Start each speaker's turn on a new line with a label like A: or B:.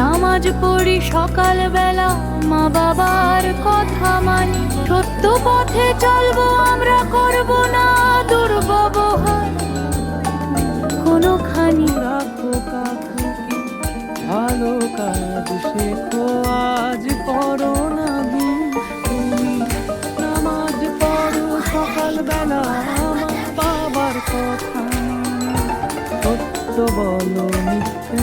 A: নামাজ পড়ি সকাল বেলা মা বাবার কথা মানি সত্য পথে চলবো, আমরা করব না দুর্ব্যবহার কোনোখানি
B: রাখো কাকুকে ভালো কাজ শেখো, আজ করো না। তুমি নামাজ পড়ো সকালবেলা বাবার কথা। সত্য বলো, মিথ্যে